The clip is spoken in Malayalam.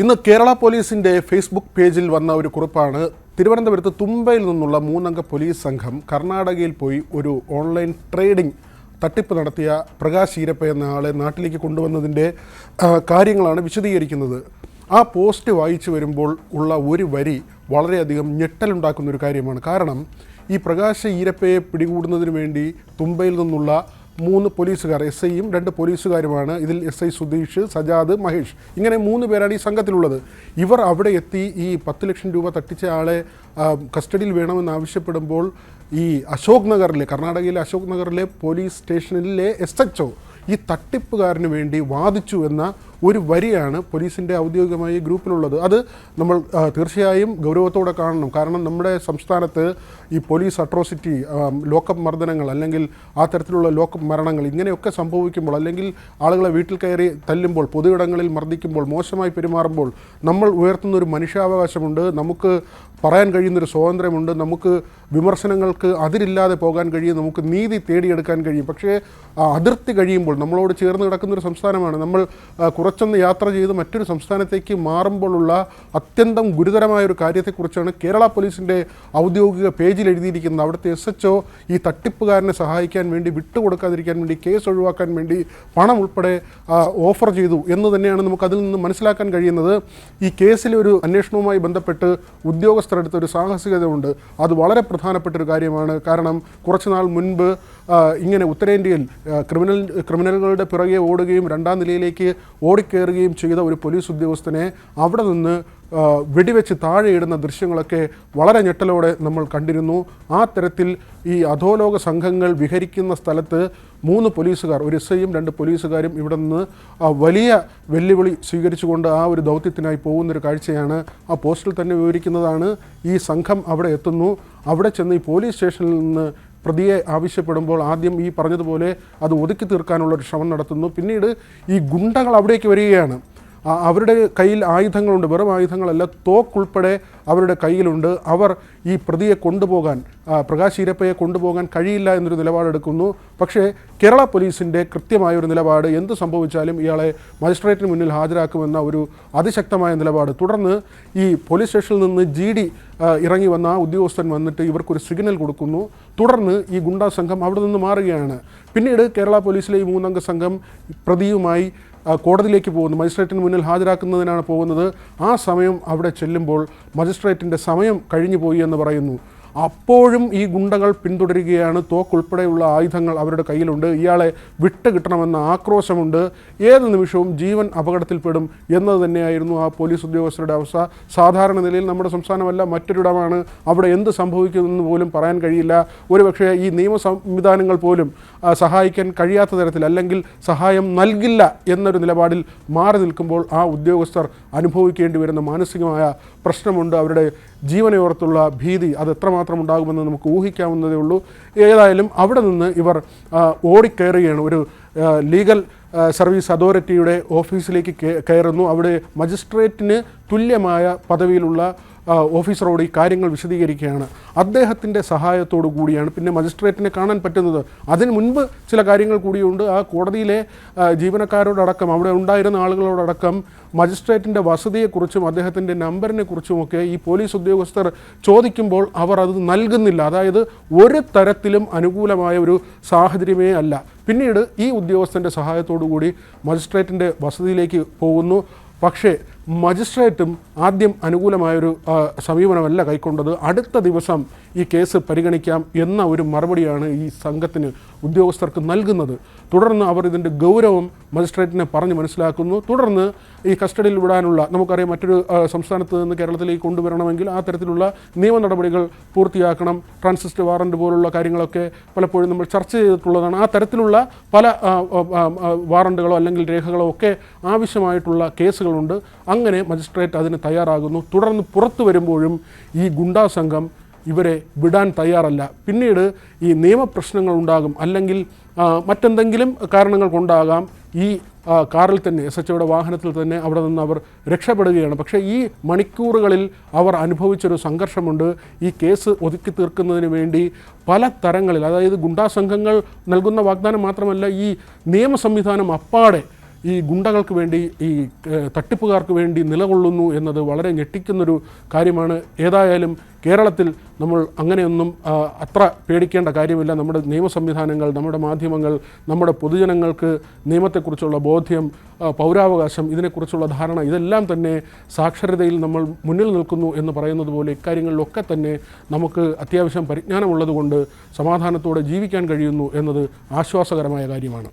ഇന്ന് കേരള പോലീസിന്റെ ഫേസ്ബുക്ക് പേജിൽ വന്ന ഒരു കുറിപ്പാണ്. തിരുവനന്തപുരത്ത് തുമ്പയിൽ നിന്നുള്ള മൂന്നംഗ പോലീസ് സംഘം കർണാടകയിൽ പോയി ഒരു ഓൺലൈൻ ട്രേഡിംഗ് തട്ടിപ്പ് നടത്തിയ പ്രകാശ് ഈരപ്പ എന്ന ആളെ നാട്ടിലേക്ക് കൊണ്ടുവന്നതിന്റെ കാര്യങ്ങളാണ് വിശദീകരിക്കുന്നത്. ആ പോസ്റ്റ് വായിച്ചു വരുമ്പോൾ ഉള്ള ഒരു വരി വളരെയധികം ഞെട്ടലുണ്ടാക്കുന്ന ഒരു കാര്യമാണ്. കാരണം ഈ പ്രകാശ് ഈരപ്പയെ പിടികൂടുന്നതിന് വേണ്ടി തുമ്പയിൽ നിന്നുള്ള മൂന്ന് പോലീസുകാർ എസ് ഐയും രണ്ട് പോലീസുകാരുമാണ് ഇതിൽ എസ് ഐ സുധീഷ് സജാദ് മഹേഷ്. ഇങ്ങനെ മൂന്ന് പേരാണ് ഈ സംഘത്തിലുള്ളത്. ഇവർ അവിടെ എത്തി ഈ പത്ത് ലക്ഷം രൂപ തട്ടിച്ച ആളെ കസ്റ്റഡിയിൽ വേണമെന്ന് ആവശ്യപ്പെടുമ്പോൾ ഈ അശോക് നഗറിലെ കർണാടകയിലെ അശോക് നഗറിലെ പോലീസ് സ്റ്റേഷനിലെ എസ് എച്ച് ഈ തട്ടിപ്പുകാരന് വേണ്ടി വാദിച്ചു എന്ന ഒരു വരിയാണ് പോലീസിന്റെ ഔദ്യോഗികമായി ഗ്രൂപ്പിലുള്ളത്. അത് നമ്മൾ തീർച്ചയായും ഗൗരവത്തോടെ കാണണം. കാരണം നമ്മുടെ സംസ്ഥാനത്ത് ഈ പോലീസ് അട്രോസിറ്റി ലോക്കപ്പ് മർദ്ദനങ്ങൾ അല്ലെങ്കിൽ ആ തരത്തിലുള്ള ലോക്കപ്പ് മരണങ്ങൾ ഇങ്ങനെയൊക്കെ സംഭവിക്കുമ്പോൾ അല്ലെങ്കിൽ ആളുകളെ വീട്ടിൽ കയറി തല്ലുമ്പോൾ പൊതുയിടങ്ങളിൽ മർദ്ദിക്കുമ്പോൾ മോശമായി പെരുമാറുമ്പോൾ നമ്മൾ ഉയർത്തുന്ന ഒരു മനുഷ്യാവകാശമുണ്ട്. നമുക്ക് പറയാൻ കഴിയുന്നൊരു സ്വാതന്ത്ര്യമുണ്ട്. നമുക്ക് വിമർശനങ്ങൾക്ക് അതിരില്ലാതെ പോകാൻ കഴിയും. നമുക്ക് നീതി തേടിയെടുക്കാൻ കഴിയും. പക്ഷേ അതിർത്തി കഴിയുമ്പോൾ നമ്മളോട് ചേർന്ന് കിടക്കുന്നൊരു സംസ്ഥാനമാണ്. നമ്മൾ ആ, കുറച്ചൊന്ന് യാത്ര ചെയ്ത് മറ്റൊരു സംസ്ഥാനത്തേക്ക് മാറുമ്പോഴുള്ള അത്യന്തം ഗുരുതരമായ ഒരു കാര്യത്തെക്കുറിച്ചാണ് കേരള പോലീസിന്റെ ഔദ്യോഗിക പേജിൽ എഴുതിയിരിക്കുന്നത്. അവിടുത്തെ എസ് എച്ച് ഈ തട്ടിപ്പുകാരനെ സഹായിക്കാൻ വേണ്ടി വിട്ടുകൊടുക്കാതിരിക്കാൻ വേണ്ടി കേസ് ഒഴിവാക്കാൻ വേണ്ടി പണം ഉൾപ്പെടെ ഓഫർ ചെയ്തു എന്ന് തന്നെയാണ് നമുക്ക് അതിൽ നിന്ന് മനസ്സിലാക്കാൻ കഴിയുന്നത്. ഈ കേസിലെ ഒരു അന്വേഷണവുമായി ബന്ധപ്പെട്ട് ഉദ്യോഗസ്ഥരെടുത്ത ഒരു സാഹസികതയുണ്ട്. അത് വളരെ പ്രധാനപ്പെട്ട ഒരു കാര്യമാണ്. കാരണം കുറച്ച് നാൾ മുൻപ് ഇങ്ങനെ ഉത്തരേന്ത്യയിൽ ക്രിമിനൽ ക്രിമിനലുകളുടെ പിറകെ ഓടുകയും രണ്ടാം നിലയിലേക്ക് ഓടിക്കയറുകയും ചെയ്ത ഒരു പോലീസ് ഉദ്യോഗസ്ഥനെ അവിടെ നിന്ന് വെടിവെച്ച് താഴെയിടുന്ന ദൃശ്യങ്ങളൊക്കെ വളരെ ഞെട്ടലോടെ നമ്മൾ കണ്ടിരുന്നു. ആ തരത്തിൽ ഈ അധോലോക സംഘങ്ങൾ വിഹരിക്കുന്ന സ്ഥലത്ത് മൂന്ന് പോലീസുകാർ ഒരു എസ് ഐയും രണ്ട് പോലീസുകാരും ഇവിടെ നിന്ന് വലിയ വെല്ലുവിളി സ്വീകരിച്ചുകൊണ്ട് ആ ഒരു ദൗത്യത്തിനായി പോകുന്നൊരു കാഴ്ചയാണ് ആ പോസ്റ്റിൽ തന്നെ വിവരിക്കുന്നതാണ്. ഈ സംഘം അവിടെ എത്തുന്നു. അവിടെ ചെന്ന് ഈ പോലീസ് സ്റ്റേഷനിൽ നിന്ന് പ്രതിയെ ആവശ്യപ്പെടുമ്പോൾ ആദ്യം ഈ പറഞ്ഞതുപോലെ അത് ഒതുക്കി തീർക്കാനുള്ള ഒരു ശ്രമം നടത്തുന്നു. പിന്നീട് ഈ ഗുണ്ടകൾ അവിടേക്ക് വരികയാണ്. അവരുടെ കയ്യിൽ ആയുധങ്ങളുണ്ട്. വെറും ആയുധങ്ങളല്ല തോക്കുൾപ്പെടെ അവരുടെ കയ്യിലുണ്ട്. അവർ ഈ പ്രതിയെ കൊണ്ടുപോകാൻ പ്രകാശ് ഈരപ്പയെ കൊണ്ടുപോകാൻ കഴിയില്ല എന്നൊരു നിലപാടെടുക്കുന്നു. പക്ഷേ കേരള പോലീസിന്റെ കൃത്യമായ ഒരു നിലപാട് എന്ത് സംഭവിച്ചാലും ഇയാളെ മജിസ്ട്രേറ്റിന് മുന്നിൽ ഹാജരാക്കുമെന്ന ഒരു അതിശക്തമായ നിലപാട്. തുടർന്ന് ഈ പോലീസ് സ്റ്റേഷനിൽ നിന്ന് ജി ഡി ഇറങ്ങി വന്ന ആ ഉദ്യോഗസ്ഥൻ വന്നിട്ട് ഇവർക്കൊരു സിഗ്നൽ കൊടുക്കുന്നു. തുടർന്ന് ഈ ഗുണ്ടാ സംഘം അവിടെ നിന്ന് മാറുകയാണ്. പിന്നീട് കേരള പോലീസിലെ ഈ മൂന്നംഗ സംഘം പ്രതിയുമായി കോടതിയിലേക്ക് പോകുന്നു. മജിസ്ട്രേറ്റിന് മുന്നിൽ ഹാജരാക്കുന്നതിനാണ് പോകുന്നത്. ആ സമയം അവിടെ ചെല്ലുമ്പോൾ മജിസ്ട്രേറ്റിന്റെ സമയം കഴിഞ്ഞു പോയി എന്ന് പറയുന്നു. അപ്പോഴും ഈ ഗുണ്ടകൾ പിന്തുടരുകയാണ്. തോക്കുൾപ്പെടെയുള്ള ആയുധങ്ങൾ അവരുടെ കയ്യിലുണ്ട്. ഇയാളെ വിട്ട് കിട്ടണമെന്ന ആക്രോശമുണ്ട്. ഏത് നിമിഷവും ജീവൻ അപകടത്തിൽപ്പെടും എന്നത് തന്നെയായിരുന്നു ആ പോലീസ് ഉദ്യോഗസ്ഥരുടെ അവസ്ഥ. സാധാരണ നിലയിൽ നമ്മുടെ സംസ്ഥാനമല്ല മറ്റൊരിടമാണ്. അവിടെ എന്ത് സംഭവിക്കുമെന്ന് പോലും പറയാൻ കഴിയില്ല. ഒരുപക്ഷേ ഈ നിയമ സംവിധാനങ്ങൾ പോലും സഹായിക്കാൻ കഴിയാത്ത തരത്തിൽ അല്ലെങ്കിൽ സഹായം നൽകില്ല എന്നൊരു നിലപാടിൽ മാറി നിൽക്കുമ്പോൾ ആ ഉദ്യോഗസ്ഥർ അനുഭവിക്കേണ്ടി വരുന്ന മാനസികമായ പ്രശ്നമുണ്ട് അവരുടെ ജീവനയോർത്തുള്ള ഭീതി അത് എത്രമാത്രം ഉണ്ടാകുമെന്ന് നമുക്ക് ഊഹിക്കാവുന്നതേ ഉള്ളൂ. ഏതായാലും അവിടെ നിന്ന് ഇവർ ഓടിക്കയറുകയാണ്. ഒരു ലീഗൽ സർവീസ് അതോറിറ്റിയുടെ ഓഫീസിലേക്ക് കയറുന്നു. അവിടെ മജിസ്ട്രേറ്റിന് തുല്യമായ പദവിയിലുള്ള ഓഫീസറോട് ഈ കാര്യങ്ങൾ വിശദീകരിക്കുകയാണ്. അദ്ദേഹത്തിന്റെ സഹായത്തോടു കൂടിയാണ് പിന്നെ മജിസ്ട്രേറ്റിനെ കാണാൻ പറ്റുന്നത്. അതിന് മുൻപ് ചില കാര്യങ്ങൾ കൂടിയുണ്ട്. ആ കോടതിയിലെ ജീവനക്കാരോടടക്കം അവിടെ ഉണ്ടായിരുന്ന ആളുകളോടടക്കം മജിസ്ട്രേറ്റിന്റെ വസതിയെക്കുറിച്ചും അദ്ദേഹത്തിന്റെ നമ്പറിനെ കുറിച്ചുമൊക്കെ ഈ പോലീസ് ഉദ്യോഗസ്ഥർ ചോദിക്കുമ്പോൾ അവർ അത് നൽകുന്നില്ല. അതായത് ഒരു തരത്തിലും അനുകൂലമായ ഒരു സാഹചര്യമേ അല്ല. പിന്നീട് ഈ ഉദ്യോഗസ്ഥന്റെ സഹായത്തോടു കൂടി മജിസ്ട്രേറ്റിന്റെ വസതിയിലേക്ക് പോകുന്നു. പക്ഷേ മജിസ്ട്രേറ്റും ആദ്യം അനുകൂലമായൊരു സമീപനമല്ല കൈക്കൊണ്ടത്. അടുത്ത ദിവസം ഈ കേസ് പരിഗണിക്കാം എന്ന ഒരു മറുപടിയാണ് ഈ സംഘത്തിന് ഉദ്യോഗസ്ഥർക്ക് നൽകുന്നത്. തുടർന്ന് അവർ ഇതിന്റെ ഗൗരവം മജിസ്ട്രേറ്റിനെ പറഞ്ഞ് മനസ്സിലാക്കുന്നു. തുടർന്ന് ഈ കസ്റ്റഡിയിൽ വിടാനുള്ള നമുക്കറിയാം മറ്റൊരു സംസ്ഥാനത്ത് നിന്ന് കേരളത്തിലേക്ക് കൊണ്ടുവരണമെങ്കിൽ ആ തരത്തിലുള്ള നിയമ നടപടികൾ പൂർത്തിയാക്കണം. ട്രാൻസിസ്റ്റ് വാറണ്ട് പോലുള്ള കാര്യങ്ങളൊക്കെ പലപ്പോഴും നമ്മൾ ചർച്ച ചെയ്തിട്ടുള്ളതാണ്. ആ തരത്തിലുള്ള പല വാറണ്ടുകളോ അല്ലെങ്കിൽ രേഖകളോ ഒക്കെ ആവശ്യമായിട്ടുള്ള കേസുകളുണ്ട്. അങ്ങനെ മജിസ്ട്രേറ്റ് അതിന് തയ്യാറാകുന്നു. തുടർന്ന് പുറത്തു വരുമ്പോഴും ഈ ഗുണ്ടാ സംഘം ഇവരെ വിടാൻ തയ്യാറല്ല. പിന്നീട് ഈ നിയമപ്രശ്നങ്ങൾ ഉണ്ടാകും. അല്ലെങ്കിൽ മറ്റെന്തെങ്കിലും കാരണങ്ങൾ കൊണ്ടാകാം ഈ കാറിൽ തന്നെ എസ് എച്ച് ഒയുടെ വാഹനത്തിൽ തന്നെ അവിടെ നിന്ന് അവർ രക്ഷപ്പെടുകയാണ്. പക്ഷേ ഈ മണിക്കൂറുകളിൽ അവർ അനുഭവിച്ചൊരു സംഘർഷമുണ്ട്. ഈ കേസ് ഒതുക്കി തീർക്കുന്നതിന് വേണ്ടി പല തരങ്ങളിൽ അതായത് ഗുണ്ടാ സംഘങ്ങൾ നൽകുന്ന വാഗ്ദാനം മാത്രമല്ല ഈ നിയമ സംവിധാനം അപ്പാടെ ഈ ഗുണ്ടകൾക്ക് വേണ്ടി ഈ തട്ടിപ്പുകാർക്ക് വേണ്ടി നിലകൊള്ളുന്നു എന്നത് വളരെ ഞെട്ടിക്കുന്നൊരു കാര്യമാണ്. ഏതായാലും കേരളത്തിൽ നമ്മൾ അങ്ങനെയൊന്നും അത്ര പേടിക്കേണ്ട കാര്യമില്ല. നമ്മുടെ നിയമ സംവിധാനങ്ങൾ നമ്മുടെ മാധ്യമങ്ങൾ നമ്മുടെ പൊതുജനങ്ങൾക്ക് നിയമത്തെക്കുറിച്ചുള്ള ബോധ്യം പൗരാവകാശം ഇതിനെക്കുറിച്ചുള്ള ധാരണ ഇതെല്ലാം തന്നെ സാക്ഷരതയിൽ നമ്മൾ മുന്നിൽ നിൽക്കുന്നു എന്ന് പറയുന്നത് പോലെ ഇക്കാര്യങ്ങളിലൊക്കെ തന്നെ നമുക്ക് അത്യാവശ്യം പരിജ്ഞാനമുള്ളതുകൊണ്ട് സമാധാനത്തോടെ ജീവിക്കാൻ കഴിയുന്നു എന്നത് ആശ്വാസകരമായ കാര്യമാണ്.